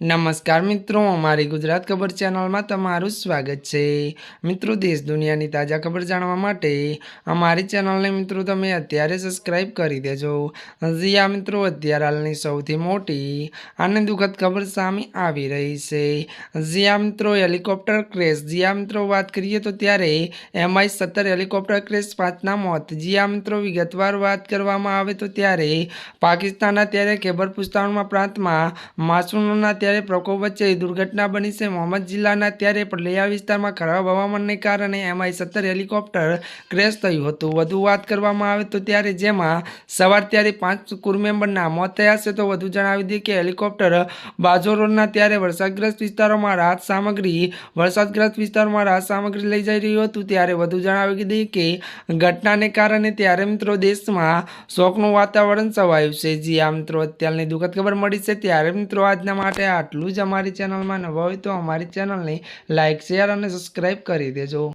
નમસ્કાર મિત્રો, અમારી ગુજરાત ખબર ચેનલમાં તમારું સ્વાગત છે. મિત્રો, દેશ દુનિયાની તાજા ખબર જાણવા માટે અમારી ચેનલને મિત્રો તમે અત્યારે સબસ્ક્રાઈબ કરી દેજો. હજી આ મિત્રો, અત્યારે હાલની સૌથી મોટી અને દુઃખદ ખબર સામે આવી રહી છે. હજી આ મિત્રો, હેલિકોપ્ટર ક્રેશ. જી આ મિત્રો, વાત કરીએ તો ત્યારે એમઆઈ સત્તર હેલિકોપ્ટર ક્રેશ પાંચના મોત. જી આ મિત્રો, વિગતવાર વાત કરવામાં આવે તો ત્યારે પાકિસ્તાનના ત્યારે ખૈબર પુસ્તાનમાં પ્રાંતમાં માસૂમોના ત્યારે પ્રકોપ વચ્ચે દુર્ઘટના બની છે. મોહમ્મદ જિલ્લાના ત્યારે પલિયા વિસ્તારમાં ખરાબ હવામાનને કારણે એમઆઈ સત્તર હેલિકોપ્ટર ક્રેશ થયું હતું. વધુ વાત કરવામાં આવે તો ત્યારે જેમાં સવાર ત્યારે પાંચ ક્રૂ મેમ્બરના મોત થયા છે તો વધુ જણાવી દઈએ કે હેલિકોપ્ટર બાજો રોડના ત્યારે વરસાદગ્રસ્ત વિસ્તારોમાં રાહત સામગ્રી, વરસાદગ્રસ્ત વિસ્તારોમાં રાહત સામગ્રી લઈ જઈ રહ્યું હતું. ત્યારે વધુ જણાવી દઈએ કે ઘટનાને કારણે ત્યારે મિત્રો દેશમાં શોકનું વાતાવરણ છવાયું છે. જી આ મિત્રો, અત્યારની દુઃખદ ખબર મળી છે. ત્યારે મિત્રો, આજના માટે આટલું જ અમારી ચેનલમાં નવા હોય તો અમારી ચેનલને લાઇક શેર અને સબસ્ક્રાઈબ કરી દેજો.